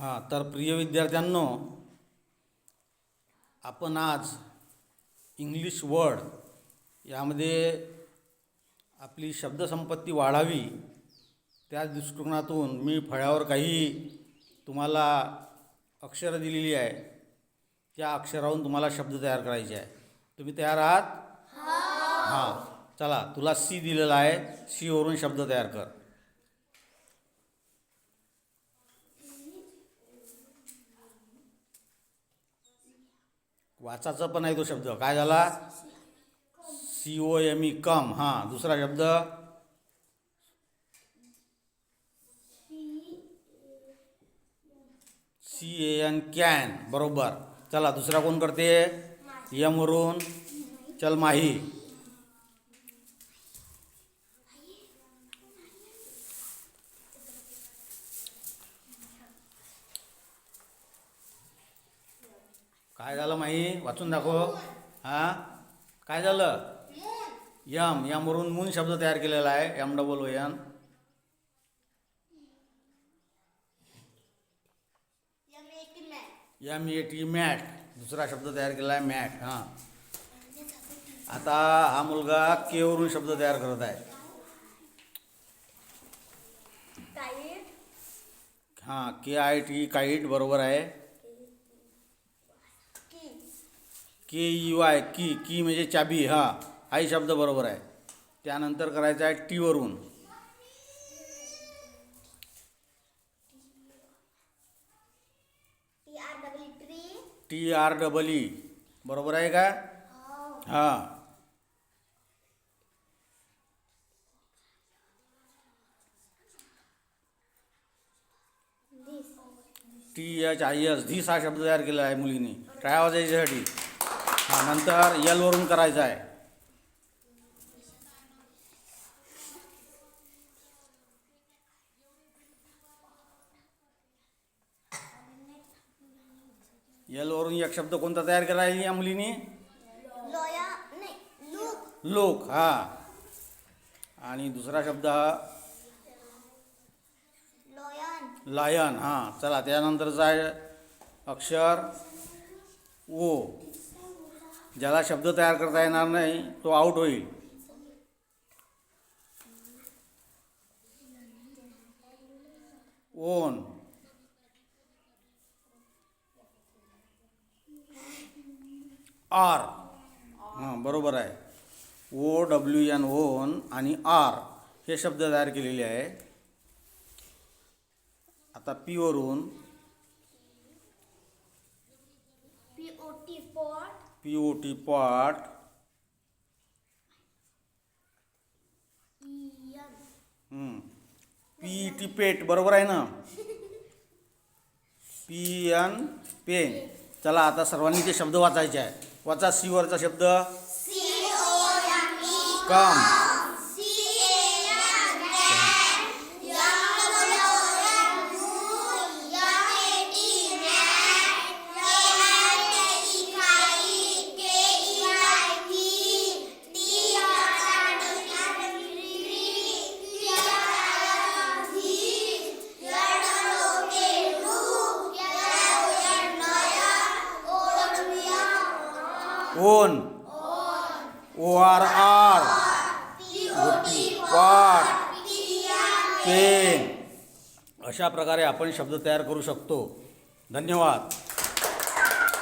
हां तर प्रिय विद्यार्थ्यांनो आपण आज इंग्लिश वर्ड यामध्ये आपली शब्दसंपत्ती वाढावी त्या दृष्टिकोनातून मी फळ्यावर काही तुम्हाला अक्षरं दिलेली आहे त्या अक्षरावरून तुम्हाला शब्द तयार करायचे आहे. तुम्ही तयार आहात? हां. चला तुला सी दिलेला आहे सीवरून शब्द तयार कर. वाचाचा पण आहे तो शब्द. काय झाला? C O M E come. हां दुसरा शब्द. C A N can. बरोबर. चला दुसरा कोण करते? यम वरून. चल माही. काय झालं माही वाचून दाखव. हां? काय झालं? यम. यमवरून मून शब्द तयार केलेला आहे. M double O N M A T mat. दुसरा शब्द तयार केला आहे मॅट. हां. आता हा मुलगा केवरून शब्द तयार करत आहे. हां के आय टी काईट बरोबर आहे. के ई वाय की की म्हणजे चाबी हा हाही शब्द बरोबर आहे. त्यानंतर करायचं आहे टीवरून टी आर डबल ई बरोबर आहे का? हां. T H I S this हा शब्द तयार केला आहे मुलीने. काय वाजायच्यासाठी हां नंतर यलवरून करायचं आहे. यलवरून एक शब्द कोणता तयार केला आहे या मुलीने? लोक. हा. आणि दुसरा शब्द हा? लायन हां. चला त्यानंतरचा आहे अक्षर ओ. ज्याला शब्द तयार करता येणार नाही तो आऊट होईल. ओन. आर. हां बरोबर आहे. ओ डब्ल्यू एन ओन आणि आर हे शब्द तयार केलेले आहे. आता पीवरून P O T pot P T pet बरोबर आहे ना? P N pen. चला आता सर्वांनी ते शब्द वाचायचे आहे वाचा सी वरचा शब्द. Come. Own. O R. R pot pen. अशा प्रकारे आपण शब्द तयार करू शकतो. धन्यवाद.